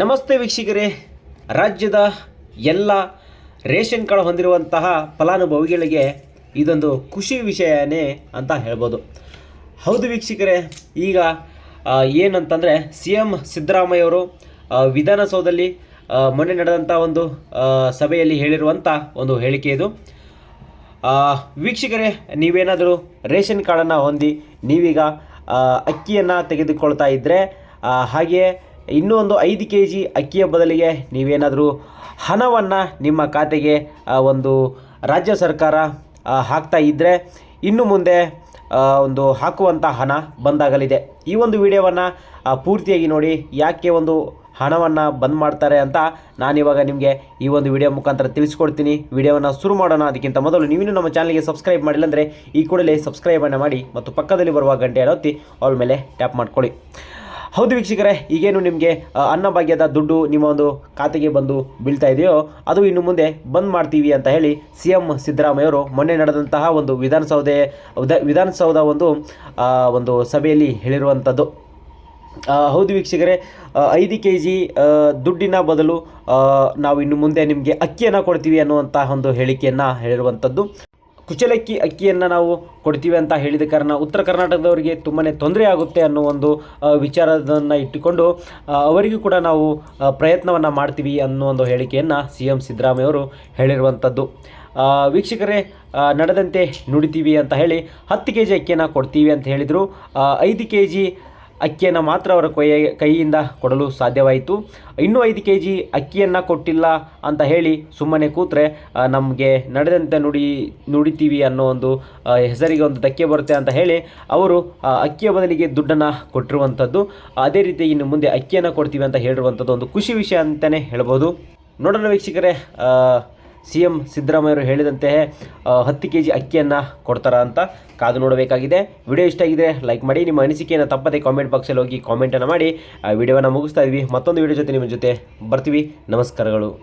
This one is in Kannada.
ನಮಸ್ತೆ ವೀಕ್ಷಕರೇ. ರಾಜ್ಯದ ಎಲ್ಲ ರೇಷನ್ ಕಾರ್ಡ್ ಹೊಂದಿರುವಂತಹ ಫಲಾನುಭವಿಗಳಿಗೆ ಇದೊಂದು ಖುಷಿ ವಿಷಯನೇ ಅಂತ ಹೇಳ್ಬೋದು. ಹೌದು ವೀಕ್ಷಕರೇ, ಈಗ ಏನಂತಂದರೆ ಸಿ ಎಂ ಸಿದ್ದರಾಮಯ್ಯವರು ವಿಧಾನಸೌಧದಲ್ಲಿ ಮೊನ್ನೆ ನಡೆದಂಥ ಒಂದು ಸಭೆಯಲ್ಲಿ ಹೇಳಿರುವಂಥ ಒಂದು ಹೇಳಿಕೆ ಇದು. ವೀಕ್ಷಕರೇ, ನೀವೇನಾದರೂ ರೇಷನ್ ಕಾರ್ಡನ್ನು ಹೊಂದಿ ನೀವೀಗ ಅಕ್ಕಿಯನ್ನು ತೆಗೆದುಕೊಳ್ತಾ ಇದ್ದರೆ ಹಾಗೆಯೇ ಇನ್ನೂ ಒಂದು ಐದು ಕೆ ಜಿ ಅಕ್ಕಿಯ ಬದಲಿಗೆ ನೀವೇನಾದರೂ ಹಣವನ್ನು ನಿಮ್ಮ ಖಾತೆಗೆ ಒಂದು ರಾಜ್ಯ ಸರ್ಕಾರ ಹಾಕ್ತಾ ಇದ್ದರೆ ಇನ್ನು ಮುಂದೆ ಒಂದು ಹಾಕುವಂಥ ಹಣ ಬಂದಾಗಲಿದೆ. ಈ ಒಂದು ವಿಡಿಯೋವನ್ನು ಪೂರ್ತಿಯಾಗಿ ನೋಡಿ ಯಾಕೆ ಒಂದು ಹಣವನ್ನು ಬಂದ್ ಮಾಡ್ತಾರೆ ಅಂತ ನಾನಿವಾಗ ನಿಮಗೆ ಈ ಒಂದು ವಿಡಿಯೋ ಮುಖಾಂತರ ತಿಳಿಸ್ಕೊಡ್ತೀನಿ. ವಿಡಿಯೋವನ್ನು ಶುರು ಮಾಡೋಣ. ಅದಕ್ಕಿಂತ ಮೊದಲು ನೀವಿನ್ನೂ ನಮ್ಮ ಚಾನಲ್ಗೆ ಸಬ್ಸ್ಕ್ರೈಬ್ ಮಾಡಿಲ್ಲ ಅಂದರೆ ಈ ಕೂಡಲೇ ಸಬ್ಸ್ಕ್ರೈಬನ್ನು ಮಾಡಿ ಮತ್ತು ಪಕ್ಕದಲ್ಲಿ ಬರುವ ಗಂಟೆಯನ್ನು ಒತ್ತಿ ಅವಳ ಮೇಲೆ ಟ್ಯಾಪ್ ಮಾಡ್ಕೊಳ್ಳಿ. ಹೌದು ವೀಕ್ಷಕರೇ, ಈಗೇನು ನಿಮಗೆ ಅನ್ನಭಾಗ್ಯದ ದುಡ್ಡು ನಿಮ್ಮ ಒಂದು ಖಾತೆಗೆ ಬಂದು ಬೀಳ್ತಾ ಇದೆಯೋ, ಅದು ಇನ್ನು ಮುಂದೆ ಬಂದ್ ಮಾಡ್ತೀವಿ ಅಂತ ಹೇಳಿ ಸಿ ಎಂ ಸಿದ್ದರಾಮಯ್ಯವರು ಮೊನ್ನೆ ನಡೆದಂತಹ ಒಂದು ವಿಧಾನಸೌಧ ವಿಧ- ವಿಧಾನಸೌಧ ಒಂದು ಒಂದು ಸಭೆಯಲ್ಲಿ ಹೇಳಿರುವಂಥದ್ದು. ಹೌದು ವೀಕ್ಷಕರೇ ಐದು ಕೆ ಜಿ ದುಡ್ಡಿನ ಬದಲು ನಾವು ಇನ್ನು ಮುಂದೆ ನಿಮಗೆ ಅಕ್ಕಿಯನ್ನು ಕೊಡ್ತೀವಿ ಅನ್ನುವಂತಹ ಒಂದು ಹೇಳಿಕೆಯನ್ನು ಹೇಳಿರುವಂಥದ್ದು. ಕುಚಲಕ್ಕಿ ಅಕ್ಕಿಯನ್ನು ನಾವು ಕೊಡ್ತೀವಿ ಅಂತ ಹೇಳಿದ ಕಾರಣ ಉತ್ತರ ಕರ್ನಾಟಕದವರಿಗೆ ತುಂಬಾ ತೊಂದರೆ ಆಗುತ್ತೆ ಅನ್ನೋ ಒಂದು ವಿಚಾರದನ್ನು ಇಟ್ಟುಕೊಂಡು ಅವರಿಗೂ ಕೂಡ ನಾವು ಪ್ರಯತ್ನವನ್ನು ಮಾಡ್ತೀವಿ ಅನ್ನೋ ಒಂದು ಹೇಳಿಕೆಯನ್ನು ಸಿ ಎಂ ಸಿದ್ದರಾಮಯ್ಯವರು ಹೇಳಿರುವಂಥದ್ದು. ವೀಕ್ಷಕರೇ ನಡೆದಂತೆ ನುಡಿತೀವಿ ಅಂತ ಹೇಳಿ ಹತ್ತು ಕೆ ಜಿ ಅಕ್ಕಿಯನ್ನು ಕೊಡ್ತೀವಿ ಅಂತ ಹೇಳಿದರು. ಐದು ಕೆ ಜಿ ಅಕ್ಕಿಯನ್ನು ಮಾತ್ರ ಅವರ ಕೊಯ್ಯ ಕೈಯಿಂದ ಕೊಡಲು ಸಾಧ್ಯವಾಯಿತು. ಇನ್ನೂ ಐದು ಕೆ ಜಿ ಅಕ್ಕಿಯನ್ನು ಕೊಟ್ಟಿಲ್ಲ ಅಂತ ಹೇಳಿ ಸುಮ್ಮನೆ ಕೂತ್ರೆ ನಮಗೆ ನಡೆದಂತೆ ನುಡಿ, ನುಡಿತೀವಿ ಅನ್ನೋ ಒಂದು ಹೆಸರಿಗೆ ಒಂದು ಧಕ್ಕೆ ಬರುತ್ತೆ ಅಂತ ಹೇಳಿ ಅವರು ಅಕ್ಕಿಯ ಬದಲಿಗೆ ದುಡ್ಡನ್ನು ಕೊಟ್ಟಿರುವಂಥದ್ದು. ಅದೇ ರೀತಿ ಇನ್ನು ಮುಂದೆ ಅಕ್ಕಿಯನ್ನು ಕೊಡ್ತೀವಿ ಅಂತ ಹೇಳಿರುವಂಥದ್ದು ಒಂದು ಖುಷಿ ವಿಷಯ ಅಂತಲೇ ಹೇಳ್ಬೋದು. ನೋಡೋಣ ವೀಕ್ಷಕರೇ ಸಿ ಎಂ ಸಿದ್ದರಾಮಯ್ಯವರು ಹೇಳಿದಂತೆ ಆ, ಹತ್ತು ಕೆ ಜಿ ಅಕ್ಕಿಯನ್ನು ಕೊಡ್ತಾರಾ ಅಂತ ಕಾದು ನೋಡಬೇಕಾಗಿದೆ. ವಿಡಿಯೋ ಇಷ್ಟ ಆಗಿದ್ರೆ ಲೈಕ್ ಮಾಡಿ ನಿಮ್ಮ ಅನಿಸಿಕೆಯನ್ನು ತಪ್ಪದೆ ಕಾಮೆಂಟ್ ಬಾಕ್ಸಲ್ಲಿ ಹೋಗಿ ಕಾಮೆಂಟನ್ನು ಮಾಡಿ. ಆ ವಿಡಿಯೋವನ್ನು ಮುಗಿಸ್ತಾ ಇದ್ವಿ. ಮತ್ತೊಂದು ವಿಡಿಯೋ ಜೊತೆ ನಿಮ್ಮ ಜೊತೆ ಬರ್ತೀವಿ. ನಮಸ್ಕಾರಗಳು.